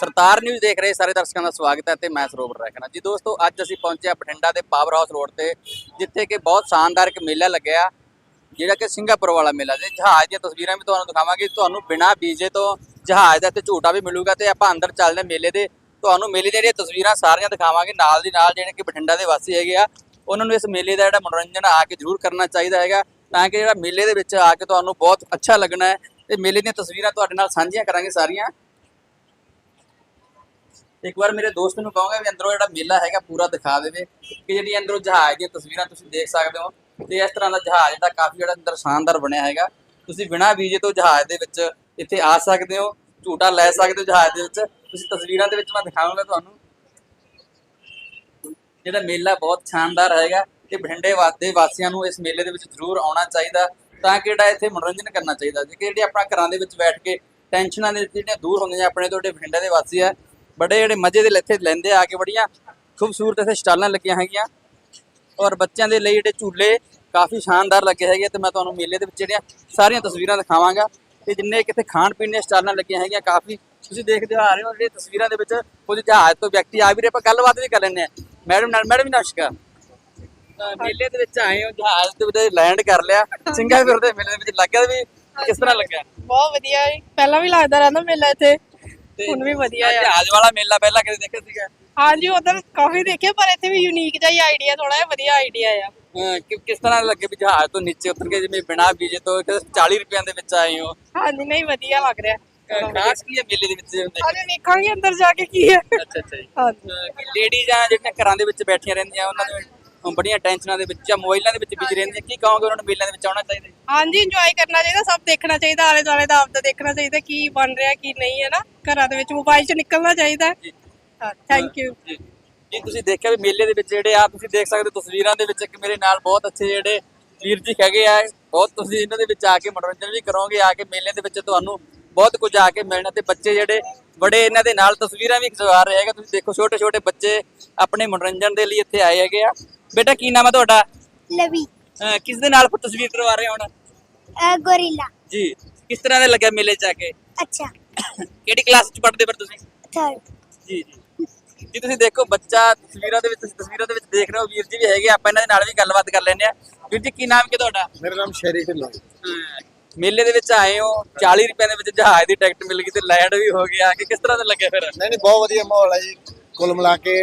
ਸਰਤਾਰ news ਦੇਖ ਰਹੇ ਸਾਰੇ ਦਰਸ਼ਕਾਂ ਦਾ ਸਵਾਗਤ ਹੈ ਤੇ ਮੈਂ ਸਰੋਵਰ ਰਖਣਾ। ਜੀ ਦੋਸਤੋ, ਅੱਜ ਅਸੀਂ ਪਹੁੰਚੇ ਹਾਂ ਬਠਿੰਡਾ ਦੇ ਪਾਵਰ ਹਾਊਸ ਰੋਡ ਤੇ, ਜਿੱਥੇ ਕਿ ਬਹੁਤ ਸ਼ਾਨਦਾਰ ਇੱਕ ਮੇਲਾ ਲੱਗਿਆ, ਜਿਹੜਾ ਕਿ ਸਿੰਗਾਪੁਰ ਵਾਲਾ ਮੇਲਾ ਤੇ ਜਹਾਜ਼ ਦੀਆਂ ਤਸਵੀਰਾਂ ਵੀ ਤੁਹਾਨੂੰ ਦਿਖਾਵਾਂਗੇ। ਤੁਹਾਨੂੰ ਬਿਨਾਂ ਵੀਜ਼ੇ ਤੋਂ ਜਹਾਜ਼ ਦਾ ਤੇ ਝੂਟਾ ਵੀ ਮਿਲੂਗਾ ਤੇ ਆਪਾਂ ਅੰਦਰ ਚੱਲਦੇ ਹਾਂ ਮੇਲੇ ਦੇ। ਤੁਹਾਨੂੰ ਮੇਲੇ ਦੀਆਂ ਜਿਹੜੀਆਂ ਤਸਵੀਰਾਂ ਸਾਰੀਆਂ ਦਿਖਾਵਾਂਗੇ। ਨਾਲ ਦੀ ਨਾਲ ਜਿਹੜੇ ਕਿ ਬਠਿੰਡਾ ਦੇ ਵਾਸੀ ਹੈਗੇ ਆ, ਉਹਨਾਂ ਨੂੰ ਇਸ ਮੇਲੇ ਦਾ ਜਿਹੜਾ ਮਨੋਰੰਜਨ ਆ ਕੇ ਜ਼ਰੂਰ ਕਰਨਾ ਚਾਹੀਦਾ ਹੈਗਾ, ਤਾਂ ਕਿ ਜਿਹੜਾ ਮੇਲੇ ਦੇ ਵਿੱਚ ਆ ਕੇ ਤੁਹਾਨੂੰ ਬਹੁਤ ਅੱਛਾ ਲੱਗਣਾ ਹੈ। ਤੇ ਮੇਲੇ ਦੀਆਂ ਤਸਵੀਰਾਂ ਤੁਹਾਡੇ ਨਾਲ ਸਾਂਝੀਆਂ ਕਰਾਂਗੇ ਸਾਰੀਆਂ। ਇੱਕ ਵਾਰ ਮੇਰੇ ਦੋਸਤ ਨੂੰ ਕਹਾਂਗਾ ਵੀ ਅੰਦਰੋਂ ਜਿਹੜਾ ਮੇਲਾ ਹੈਗਾ ਪੂਰਾ ਦਿਖਾ ਦੇਵੇ ਕਿ ਜਿਹੜੀ ਅੰਦਰੋਂ ਜਹਾਜ਼ ਦੀਆਂ ਤਸਵੀਰਾਂ ਤੁਸੀਂ ਦੇਖ ਸਕਦੇ ਹੋ ਤੇ ਇਸ ਤਰ੍ਹਾਂ ਦਾ ਜਹਾਜ਼ ਜਿਹੜਾ ਕਾਫੀ ਜਿਹੜਾ ਅੰਦਰ ਸ਼ਾਨਦਾਰ ਬਣਿਆ ਹੈਗਾ। ਤੁਸੀਂ ਬਿਨਾਂ ਵੀਜ਼ੇ ਤੋਂ ਜਹਾਜ਼ ਦੇ ਵਿੱਚ ਇੱਥੇ ਆ ਸਕਦੇ ਹੋ, ਝੂਟਾ ਲੈ ਸਕਦੇ ਹੋ ਜਹਾਜ਼ ਦੇ ਵਿੱਚ। ਤੁਸੀਂ ਤਸਵੀਰਾਂ ਦੇ ਵਿੱਚ ਮੈਂ ਦਿਖਾਵਾਂਗਾ ਤੁਹਾਨੂੰ। ਜਿਹੜਾ ਮੇਲਾ ਬਹੁਤ ਸ਼ਾਨਦਾਰ ਹੈਗਾ ਤੇ ਬਠਿੰਡੇ ਵਾਦੇ ਵਾਸੀਆਂ ਨੂੰ ਇਸ ਮੇਲੇ ਦੇ ਵਿੱਚ ਜ਼ਰੂਰ ਆਉਣਾ ਚਾਹੀਦਾ ਤਾਂ ਕਿ ਜਿਹੜਾ ਇੱਥੇ ਮਨੋਰੰਜਨ ਕਰਨਾ ਚਾਹੀਦਾ। ਜੇ ਕਿ ਜਿਹੜੇ ਆਪਣਾ ਘਰਾਂ ਦੇ ਵਿੱਚ ਬੈਠ ਕੇ ਟੈਨਸ਼ਨਾਂ ਦੇ ਜਿਹੜੀਆਂ ਦੂਰ ਹੁੰਦੀਆਂ, ਆਪਣੇ ਤੁਹਾਡੇ ਬਠਿੰਡੇ ਦੇ ਵਾਸੀ ਆ ਬੜੇ ਜਿਹੜੇ ਮਜ਼ੇ ਦੇ ਇੱਥੇ ਲੈਂਦੇ ਆ ਕੇ ਬੜੀਆਂ ਖੂਬਸੂਰਤ ਇੱਥੇ ਸਟਾਲਾਂ ਲੱਗੀਆਂ ਹੈਗੀਆਂ ਔਰ ਬੱਚਿਆਂ ਦੇ ਲਈ ਜਿਹੜੇ ਝੂਲੇ ਕਾਫੀ ਸ਼ਾਨਦਾਰ ਲੱਗੇ ਹੈਗੇ ਤੇ ਮੈਂ ਤੁਹਾਨੂੰ ਮੇਲੇ ਦੇ ਵਿੱਚ ਜਿਹੜੀਆਂ ਸਾਰੀਆਂ ਤਸਵੀਰਾਂ ਦਿਖਾਵਾਂਗਾ ਤੇ ਜਿੰਨੇ ਕਿਤੇ ਖਾਣ ਪੀਣ ਦੀਆਂ ਸਟਾਲਾਂ ਲੱਗੀਆਂ ਹੈਗੀਆਂ ਕਾਫੀ ਤੁਸੀਂ ਦੇਖਦੇ ਆ ਰਹੇ ਹੋ ਜਿਹੜੇ ਤਸਵੀਰਾਂ ਦੇ ਵਿੱਚ ਕੁਝ ਜਹਾਜ਼ ਤੋਂ ਵਿਅਕਤੀ ਆ ਵੀ ਰਹੇ ਆਪਾਂ ਗੱਲਬਾਤ ਵੀ ਕਰ ਲੈਂਦੇ ਆ ਮੈਡਮ ਨਾਲ ਮੈਡਮ ਨਮਸਕਾਰ ਮੇਲੇ ਦੇ ਵਿੱਚ ਆਏ ਹੋ ਜਹਾਜ਼ ਦੇ ਵਿੱਚ ਲੈਂਡ ਕਰ ਲਿਆ ਸਿੰਗਾਪੁਰ ਦੇ ਮੇਲੇ ਦੇ ਵਿੱਚ ਲੱਗਿਆ ਵੀ ਕਿਸ ਤਰ੍ਹਾਂ ਲੱਗਾ ਬਹੁਤ ਵਧੀਆ ਪਹਿਲਾਂ ਵੀ ਲੱਗਦਾ ਰਹਿੰਦਾ ਮੇਲਾ ਇੱਥੇ ਹੁਣ ਵੀ ਵਧੀਆ ਆ। ਜਹਾਜ਼ ਵਾਲਾ ਮੇਲਾ ਪਹਿਲਾਂ ਕਦੇ ਦੇਖਿਆ ਸੀਗਾ? ਹਾਂਜੀ ਉਧਰ ਕਾਫੀ ਦੇਖੇ ਪਰ ਇੱਥੇ ਵੀ ਯੂਨੀਕ ਜਿਹਾ ਆਈਡੀਆ ਥੋੜਾ ਜਿਹਾ ਵਧੀਆ ਆਈਡੀਆ ਆ। ਅਹ ਕਿ- ਕਿਸ ਤਰ੍ਹਾਂ ਲੱਗੇ ਵੀ ਜਹਾਜ਼ ਤੋਂ ਨੀਚੇ ਉਤਰ ਕੇ ਜਿਵੇਂ ਬਿਨਾਂ ਵੀਜ਼ੇ ਤੋਂ ਕਿ 40 ਰੁਪਈਆਂ ਦੇ ਵਿੱਚ ਆਏ ਹੋ? ਹਾਂਜੀ ਨਹੀਂ ਵਧੀਆ ਲੱਗ ਰਿਹਾ। ਅਹ ਖਾਸ ਕੀ ਹੈ ਮੇਲੇ ਦੇ ਵਿੱਚ ਜਿਵੇਂ ਦੇਖਿਆ? ਅਜੇ ਵੇਖਾਂਗੇ ਅੰਦਰ ਜਾ ਕੇ ਕੀ ਹੈ। ਅੱਛਾ ਅੱਛਾ ਜੀ। ਹਾਂਜੀ। ਲੇਡੀਜ਼ਾਂ ਜਿਹੜੀਆਂ ਘਰਾਂ ਦੇ ਵਿੱਚ ਬੈਠੀਆਂ ਰਹਿੰਦੀਆਂ ਉਹਨਾਂ ਨੂੰ ਬੜੀਆਂ ਟੈਨਸ਼ਨਾਂ ਦੇ ਵਿੱਚ ਜਾਂ ਮੋਬਾਈਲਾਂ ਦੇ ਵਿੱਚ ਬਿਜ਼ੀ ਰਹਿੰਦੀਆਂ ਕੀ ਕਹੋਗੇ ਉਹਨਾਂ ਨੂੰ ਮੇਲਿਆਂ ਦੇ ਵਿੱਚ ਆਉਣਾ ਚਾਹੀਦਾ? ਹਾਂਜੀ ਇੰਜੋਏ ਕਰਨਾ ਚਾਹੀਦਾ ਸਭ ਦੇਖਣਾ ਚਾਹੀਦਾ ਆਲੇ ਦੁਆਲੇ ਦਾ ਆਪਦਾ ਦੇਖਣਾ ਚਾਹੀਦਾ ਕੀ ਬਣ ਰਿਹਾ ਕੀ ਨਹੀਂ ਹੈ ਨਾ? ਘਰਾਂ ਦੇ ਵਿੱਚ ਮੋਬਾਈਲ 'ਚ ਨਿਕਲਣਾ ਚਾਹੀਦਾ। ਹਾਂ ਥੈਂਕ ਯੂ ਜੀ। ਜੀ ਤੁਸੀਂ ਦੇਖਿਆ ਵੀ ਮੇਲੇ ਦੇ ਵਿੱਚ ਜਿਹੜੇ ਆ ਤੁਸੀਂ ਦੇਖ ਸਕਦੇ ਹੋ ਤਸਵੀਰਾਂ ਦੇ ਵਿੱਚ ਇੱਕ ਮੇਰੇ ਨਾਲ ਬਹੁਤ ਅੱਛੇ ਜਿਹੜੇ ਵੀਰ ਜੀ ਹੈਗੇ ਆ। ਬਹੁਤ ਤੁਸੀਂ ਇਹਨਾਂ ਦੇ ਵਿੱਚ ਆ ਕੇ ਮਨੋਰੰਜਨ ਵੀ ਕਰੋਗੇ ਆ ਕੇ ਮੇਲੇ ਦੇ ਵਿੱਚ ਤੁਹਾਨੂੰ ਬਹੁਤ ਕੁਝ ਆ ਕੇ ਮਿਲਣਾ ਤੇ ਬੱਚੇ ਜਿਹੜੇ ਬੜੇ ਇਹਨਾਂ ਦੇ ਨਾਲ ਤਸਵੀਰਾਂ ਵੀ ਖਿਚਵਾ ਰਹੇ ਹੈਗੇ। ਤੁਸੀਂ ਦੇਖੋ ਛੋਟੇ ਛੋਟੇ ਬੱਚੇ ਆਪਣੇ ਮਨੋਰੰਜਨ ਦੇ ਲਈ ਇੱਥੇ ਆਏ ਹੈਗੇ ਆ। ਬੇਟਾ ਕੀ ਨਾਮ ਹੈ ਤੁਹਾਡਾ? ਲਵੀ। ਅਹ ਕਿਸ ਦੇ ਨਾਲ ਤਸਵੀਰ ਕਰਵਾ ਰਹੇ ਹੋ ਹੁਣ? ਅ, ਗੋਰੀਲਾ। ਜੀ ਕਿਸ ਤਰ੍ਹਾਂ ਦੇ ਲੱਗਿਆ ਮੇਲੇ ਚ ਆ ਕੇ? ਅੱਛਾ। ਕਿਹੜੀ ਕਲਾਸ ਚ ਪੜ੍ਹਦੇ ਫਿਰ ਤੁਸੀਂ? ਥਰਡ ਜੀ ਜੀ। ਜੀ ਤੁਸੀਂ ਦੇਖੋ ਬੱਚਾ ਤਸਵੀਰਾਂ ਦੇ ਵਿੱਚ ਤੁਸੀਂ ਤਸਵੀਰਾਂ ਦੇ ਵਿੱਚ ਦੇਖ ਰਹੇ ਹੋ ਵੀਰ ਜੀ ਵੀ ਹੈਗੇ ਆਪਾਂ ਇਹਨਾਂ ਦੇ ਨਾਲ ਵੀ ਗੱਲਬਾਤ ਕਰ ਲੈਂਦੇ ਆ ਵੀਰ ਜੀ ਕੀ ਨਾਮ ਕੀ ਤੁਹਾਡਾ? ਮੇਰਾ ਨਾਮ ਸ਼ੈਰੀ ਢਿੱਲੋਂ ਅਹ ਮੇਲੇ ਦੇ ਵਿੱਚ ਆਏ ਹੋ 40 ਰੁਪਏ ਦੇ ਵਿੱਚ ਜਹਾਜ਼ ਦੀ ਟਿਕਟ ਮਿਲ ਗਈ ਤੇ ਲੈਂਡ ਵੀ ਹੋ ਗਿਆ ਕਿ ਕਿਸ ਤਰ੍ਹਾਂ ਦਾ ਲੱਗਿਆ ਫਿਰ? ਨਹੀਂ ਨਹੀਂ ਬਹੁਤ ਵਧੀਆ ਮਾਹੌਲ ਹੈ ਜੀ। ਕੁੱਲ ਮਿਲਾ ਕੇ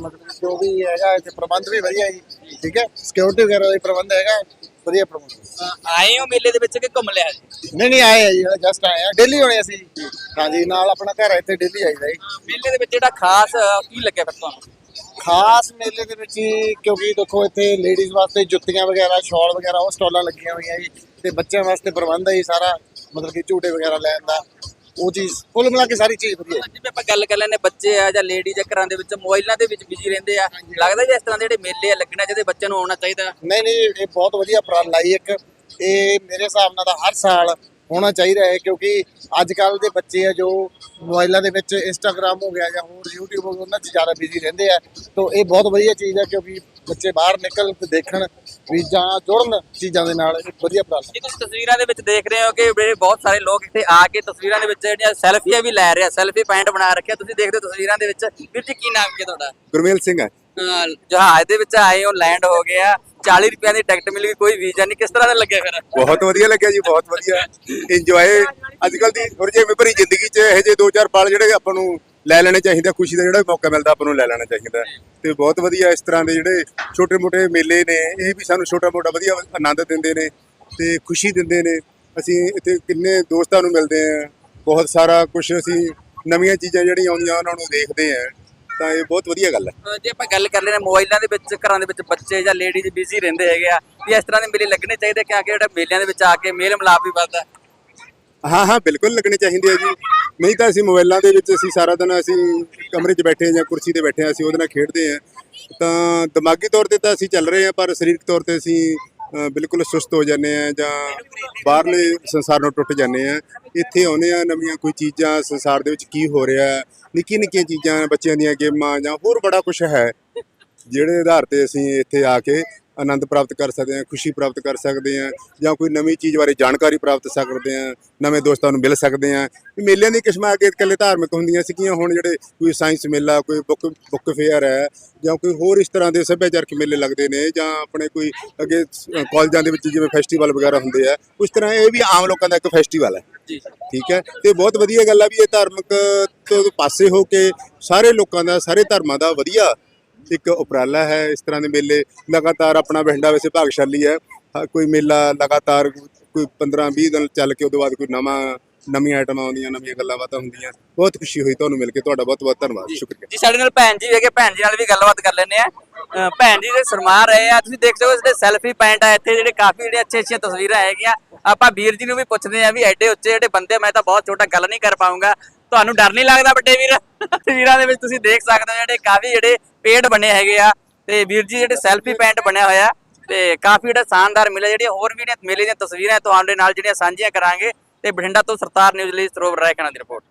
ਮਤਲਬ ਜੋ ਵੀ ਹੈਗਾ ਇੱਥੇ ਪ੍ਰਬੰਧ ਵੀ ਵਧੀਆ ਜੀ ਠੀਕ ਹੈ? ਸਿਕਿਉਰਿਟੀ ਵਗੈਰਾ ਦਾ ਵੀ ਪ੍ਰਬੰਧ ਹੈਗਾ ਵਧੀਆ ਪ੍ਰਬੰਧ ਆਏ ਹੋ ਮੇਲੇ ਦੇ ਵਿੱਚ ਕਿ ਘੁੰਮ ਲਿਆ? ਜੀ ਨਹੀਂ ਨਹੀਂ ਆਏ ਆ ਜੀ ਜਸਟ ਆਏ ਆ। ਡੇਲੀ ਹੋਣੇ ਅਸੀਂ। ਹਾਂਜੀ ਨਾਲ ਆਪਣਾ ਘਰ ਇੱਥੇ ਡੇਲੀ ਆਈਦਾ ਜੀ। ਮੇਲੇ ਦੇ ਵਿੱਚ ਜਿਹੜਾ ਖਾਸ ਕੀ ਲੱਗਿਆ ਫਿਰ ਤੁਹਾਨੂੰ? ਖਾਸ ਮੇਲੇ ਦੇ ਵਿੱਚ ਹੀ ਕਿਉਂਕਿ ਦੇਖੋ ਇੱਥੇ ਲੇਡੀਜ਼ ਵਾਸਤੇ ਜੁੱਤੀਆਂ ਵਗੈਰਾ ਸ਼ਾਲ ਵਗੈਰਾ ਉਹ ਸਟਾਲਾਂ ਲੱਗੀਆਂ ਹੋਈਆਂ ਜੀ। ਤੇ ਬੱਚਿਆਂ ਵਾਸਤੇ ਪ੍ਰਬੰਧ ਹੈ ਜੀ ਸਾਰਾ ਮਤਲਬ ਕਿ ਝੂਟੇ ਵਗੈਰਾ ਲੈਣ ਦਾ। ਉਹ ਚੀਜ਼ ਕੁੱਲ ਮਿਲਾ ਕੇ ਸਾਰੀ ਚੀਜ਼ ਵਧੀਆ। ਹੈ ਜਿਵੇਂ ਆਪਾਂ ਗੱਲ ਕਰ ਲੈਂਦੇ ਬੱਚੇ ਆ ਜਾਂ ਲੇਡੀ ਜਾਂ ਘਰਾਂ ਦੇ ਵਿੱਚ ਮੋਬਾਈਲਾਂ ਦੇ ਵਿੱਚ ਬਿਜ਼ੀ ਰਹਿੰਦੇ ਆ। ਲੱਗਦਾ ਜੀ ਇਸ ਤਰ੍ਹਾਂ ਦੇ ਜਿਹੜੇ ਮੇਲੇ ਆ ਲੱਗਣੇ ਚਾਹੀਦੇ ਬੱਚਿਆਂ ਨੂੰ ਆਉਣਾ ਚਾਹੀਦਾ? ਨਹੀਂ ਨਹੀਂ ਇਹ ਬਹੁਤ ਵਧੀਆ ਉਪਰਾਲਾ ਹੈ ਇੱਕ। ਇਹ ਮੇਰੇ ਹਿਸਾਬ ਨਾਲ ਤਾਂ ਹਰ ਸਾਲ ਹੋਣਾ ਚਾਹੀਦਾ ਹੈ ਕਿਉਂਕਿ ਅੱਜ ਕੱਲ ਦੇ ਬੱਚੇ ਆ ਜੋ ਮੋਬਾਈਲਾਂ ਦੇ ਵਿੱਚ ਇੰਸਟਾਗ੍ਰam ਹੋ ਗਿਆ ਜਾਂ ਹੋਰ YouTube ਹੋ ਗਿਆ ਉਹਨਾਂ 'ਚ ਜ਼ਿਆਦਾ ਬਿਜ਼ੀ ਰਹਿੰਦੇ ਆ। ਤਾਂ ਇਹ ਬਹੁਤ ਵਧੀਆ ਚੀਜ਼ ਹੈ ਕਿਉਂਕਿ ਬੱਚੇ ਬਾਹਰ ਨਿਕਲ ਕੇ ਦੇਖਣ ਵੀ ਜਾਂ ਜੁੜਨ ਚੀਜ਼ਾਂ ਦੇ ਨਾਲ ਵਧੀਆ ਜੀ ਤੁਸੀਂ ਤਸਵੀਰਾਂ ਦੇ ਵਿੱਚ ਦੇਖ ਰਹੇ ਹੋ ਕਿ ਜਿਹੜੇ ਬਹੁਤ ਸਾਰੇ ਲੋਕ ਇੱਥੇ ਆ ਕੇ ਤਸਵੀਰਾਂ ਦੇ ਵਿੱਚ ਜਿਹੜੀਆਂ ਸੈਲਫੀਆਂ ਵੀ ਲੈ ਰਹੇ ਆ ਸੈਲਫੀ ਪੁਆਇੰਟ ਬਣਾ ਰੱਖਿਆ। ਤੁਸੀਂ ਦੇਖਦੇ ਹੋ ਤਸਵੀਰਾਂ ਦੇ ਵਿੱਚ ਵੀਰ ਜੀ ਕੀ ਨਾਮ ਕੀ ਤੁਹਾਡਾ? ਗੁਰਮੇਲ ਸਿੰਘ ਹੈ। ਜਹਾਜ਼ ਦੇ ਵਿੱਚ ਆਏ ਹੋ ਲੈਂਡ ਹੋ ਗਿਆ। 40 ਰੁਪਏ ਦੀ ਟਿਕਟ ਮਿਲ ਗਈ ਕੋਈ ਵੀਜ਼ਾ ਨਹੀਂ। ਕਿਸ ਤਰ੍ਹਾਂ ਦਾ ਲੱਗਿਆ ਫਿਰ? ਬਹੁਤ ਵਧੀਆ ਲੱਗਿਆ ਜੀ ਬਹੁਤ ਵਧੀਆ। ਇੰਜੋਏ ਅੱਜ ਕੱਲ ਦੀ ਥੋੜੀ ਜਿਹੀ ਭਰੀ ਜ਼ਿੰਦਗੀ 'ਚ ਇਹੋ ਜਿਹੇ ਦੋ ਚਾਰ ਪਲ ਜਿਹੜੇ ਆਪਾਂ ਨੂੰ ਲੈ ਲੈਣੇ ਚਾਹੀਦੇ ਆ, ਖੁਸ਼ੀ ਦਾ ਜਿਹੜਾ ਮੌਕਾ ਮਿਲਦਾ ਆਪਾਂ ਨੂੰ ਲੈ ਲੈਣਾ ਚਾਹੀਦਾ ਤੇ ਬਹੁਤ ਵਧੀਆ ਇਸ ਤਰ੍ਹਾਂ ਦੇ ਜਿਹੜੇ ਛੋਟੇ ਮੋਟੇ ਮੇਲੇ ਨੇ ਇਹ ਵੀ ਸਾਨੂੰ ਛੋਟਾ ਮੋਟਾ ਵਧੀਆ ਆਨੰਦ ਦਿੰਦੇ ਨੇ ਤੇ ਖੁਸ਼ੀ ਦਿੰਦੇ ਨੇ। ਅਸੀਂ ਇੱਥੇ ਕਿੰਨੇ ਦੋਸਤਾਂ ਨੂੰ ਮਿਲਦੇ ਆ ਬਹੁਤ ਸਾਰਾ ਕੁਝ ਅਸੀਂ ਨਵੀਆਂ ਚੀਜ਼ਾਂ ਜਿਹੜੀਆਂ ਆਉਂਦੀਆਂ ਉਹਨਾਂ ਨੂੰ ਦੇਖਦੇ ਆ ਤਾਂ ਇਹ ਬਹੁਤ ਵਧੀਆ ਗੱਲ ਹੈ। ਜੇ ਆਪਾਂ ਗੱਲ ਕਰ ਲੈਣਾ ਮੋਬਾਈਲਾਂ ਦੇ ਵਿੱਚ ਘਰਾਂ ਦੇ ਵਿੱਚ ਬੱਚੇ ਜਾਂ ਲੇਡੀਜ਼ ਬਿਜ਼ੀ ਰਹਿੰਦੇ ਹੈਗੇ ਆ ਵੀ ਇਸ ਤਰ੍ਹਾਂ ਦੇ ਮੇਲੇ ਲੱਗਣੇ ਚਾਹੀਦੇ ਕਿਉਂਕਿ ਜਿਹੜਾ ਮੇਲਿਆਂ ਦੇ ਵਿੱਚ ਆ ਕੇ ਮੇਲ ਮਿਲਾਪ ਵੀ ਵੱਧਦਾ ਹਾਂ ਹਾਂ ਬਿਲਕੁਲ ਲੱਗਣੇ ਚਾਹੀਦੇ ਆ ਜੀ। ਨਹੀਂ ਤਾਂ ਅਸੀਂ ਮੋਬਾਈਲਾਂ ਦੇ ਵਿੱਚ ਅਸੀਂ ਸਾਰਾ ਦਿਨ ਅਸੀਂ ਕਮਰੇ 'ਚ ਬੈਠੇ ਹਾਂ ਜਾਂ ਕੁਰਸੀ ਤੇ ਬੈਠੇ ਹਾਂ, ਅਸੀਂ ਉਹਦੇ ਨਾਲ ਖੇਡਦੇ ਹਾਂ। ਤਾਂ ਦਿਮਾਗੀ ਤੌਰ ਤੇ ਤਾਂ ਅਸੀਂ ਚੱਲ ਰਹੇ ਹਾਂ, ਪਰ ਸਰੀਰਕ ਤੌਰ ਤੇ ਅਸੀਂ ਬਿਲਕੁਲ ਸੁਸਤ ਹੋ ਜਾਂਦੇ ਆ ਜਾਂ ਬਾਹਰਲੇ ਸੰਸਾਰ ਨੂੰ ਟੁੱਟ ਜਾਂਦੇ ਆ ਇੱਥੇ ਆਉਂਦੇ ਆ ਨਵੀਆਂ ਕੋਈ ਚੀਜ਼ਾਂ, ਸੰਸਾਰ ਦੇ ਵਿੱਚ ਕੀ ਹੋ ਰਿਹਾ ਹੈ ਨਿੱਕੀ ਨਿੱਕੀਆਂ ਚੀਜ਼ਾਂ, ਬੱਚਿਆਂ ਦੀਆਂ ਗੇਮਾਂ ਜਾਂ ਹੋਰ ਬੜਾ ਕੁਝ ਹੈ, ਜਿਹੜੇ ਆਧਾਰ ਤੇ ਅਸੀਂ ਇੱਥੇ ਆ ਕੇ ਆਨੰਦ ਪ੍ਰਾਪਤ ਕਰ ਸਕਦੇ ਹਾਂ ਖੁਸ਼ੀ ਪ੍ਰਾਪਤ ਕਰ ਸਕਦੇ ਹਾਂ ਜਾਂ ਕੋਈ ਨਵੀਂ ਚੀਜ਼ ਬਾਰੇ ਜਾਣਕਾਰੀ ਪ੍ਰਾਪਤ ਸਕਦੇ ਹਾਂ ਨਵੇਂ ਦੋਸਤਾਂ ਨੂੰ ਮਿਲ ਸਕਦੇ ਹਾਂ। ਮੇਲਿਆਂ ਦੀ ਕਿਸਮਾਂ ਅੱਗੇ ਇਕੱਲੇ ਧਾਰਮਿਕ ਹੁੰਦੀਆਂ ਸੀਗੀਆਂ ਹੁਣ ਜਿਹੜੇ ਕੋਈ ਸਾਇੰਸ ਮੇਲਾ ਕੋਈ ਬੁੱਕ ਬੁੱਕ ਫੇਅਰ ਹੈ ਜਾਂ ਕੋਈ ਹੋਰ ਇਸ ਤਰ੍ਹਾਂ ਦੇ ਸੱਭਿਆਚਾਰਕ ਮੇਲੇ ਲੱਗਦੇ ਨੇ ਜਾਂ ਆਪਣੇ ਕੋਈ ਅੱਗੇ ਕਾਲਜਾਂ ਦੇ ਵਿੱਚ ਜਿਵੇਂ ਫੈਸਟੀਵਲ ਵਗੈਰਾ ਹੁੰਦੇ ਆ ਉਸ ਤਰ੍ਹਾਂ ਇਹ ਵੀ ਆਮ ਲੋਕਾਂ ਦਾ ਇੱਕ ਫੈਸਟੀਵਲ ਹੈ। ਠੀਕ ਹੈ? ਤੇ ਬਹੁਤ ਵਧੀਆ ਗੱਲ ਆ ਵੀ ਇਹ ਧਾਰਮਿਕ ਤੋਂ ਪਾਸੇ ਹੋ ਕੇ ਸਾਰੇ ਲੋਕਾਂ ਦਾ ਸਾਰੇ ਧਰਮਾਂ ਦਾ ਵਧੀਆ ਇੱਕ ਉਪਰਾਲਾ ਹੈ ਇਸ ਤਰ੍ਹਾਂ ਦੇ ਮੇਲੇ ਲਗਾਤਾਰ ਆਪਣਾ ਬਠਿੰਡਾ ਵੈਸੇ ਭਾਗਸ਼ਾਲੀ ਹੈ। ਕੋਈ ਮੇਲਾ ਲਗਾਤਾਰ ਕੋਈ 15 20 ਦਿਨ ਚੱਲ ਕੇ ਉਹਦੇ ਬਾਅਦ ਕੋਈ ਨਵਾਂ ਨਵੀਆਂ ਆਈਟਮਾਂ ਆਉਂਦੀਆਂ ਨਵੀਆਂ ਗੱਲਾਂ ਬਾਤਾਂ ਹੁੰਦੀਆਂ। ਬਹੁਤ ਖੁਸ਼ੀ ਹੋਈ ਤੁਹਾਨੂੰ ਮਿਲ ਕੇ ਤੁਹਾਡਾ ਬਹੁਤ ਬਹੁਤ ਧੰਨਵਾਦ ਸ਼ੁਕਰੀਆ। ਜੀ ਸਾਡੇ ਨਾਲ ਭੈਣ ਜੀ ਹੈਗੇ ਭੈਣ ਜੀ ਨਾਲ ਵੀ ਗੱਲਬਾਤ ਕਰ ਲੈਂਦੇ ਆ ਭੈਣ ਜੀ ਦੇ ਸਰਮਾਰ ਰਹੇ ਆ। ਤੁਸੀਂ ਦੇਖ ਸਕਦੇ ਜਿਹੜੇ ਸੈਲਫੀ ਪੁਆਇੰਟ ਆ ਇੱਥੇ ਜਿਹੜੇ ਕਾਫੀ ਜਿਹੜੇ ਅੱਛੇ ਅੱਛੇ ਤਸਵੀਰਾਂ ਹੈਗੀਆਂ। ਆਪਾਂ ਵੀਰ ਜੀ ਨੂੰ ਵੀ ਪੁੱਛਦੇ ਆ ਵੀ ਐਡੇ ਉੱਚੇ ਜਿਹੜੇ ਬੰਦੇ ਮੈਂ ਤਾਂ ਬਹੁਤ ਛੋਟਾ ਗੱਲ ਨਹੀਂ ਕਰ ਪਾਉਂਗਾ ਤੁਹਾਨੂੰ ਡਰ ਨਹੀਂ ਲੱਗਦਾ ਵੱਡੇ ਵੀਰ? ਤਸਵੀਰਾਂ ਦੇ ਵਿੱਚ ਤੁਸੀਂ ਦੇਖ ਸਕਦੇ ਹੋ ਜਿਹੜੇ ਕਾਫੀ ਜਿਹੜੇ ਪੇੜ ਬਣੇ ਹੈਗੇ ਆ। ਤੇ ਵੀਰ ਜੀ, ਜਿਹੜੇ ਸੈਲਫੀ ਪੈਂਟ ਬਣਿਆ ਹੋਇਆ। ਤੇ ਕਾਫੀ ਜਿਹੜਾ ਸ਼ਾਨਦਾਰ ਮਿਲੇ, ਜਿਹੜੀਆਂ ਹੋਰ ਵੀ ਨੇ ਮੇਲੇ ਦੀਆਂ ਤਸਵੀਰਾਂ ਤੁਹਾਡੇ ਨਾਲ ਜਿਹੜੀਆਂ ਸਾਂਝੀਆਂ ਕਰਾਂਗੇ। ਤੇ ਬਠਿੰਡਾ ਤੋਂ ਸਰਤਾਰ ਨਿਊਜ਼ ਲਈ ਸਰੋਵਰ ਰਾਇਖਾਨਾ ਦੀ ਰਿਪੋਰਟ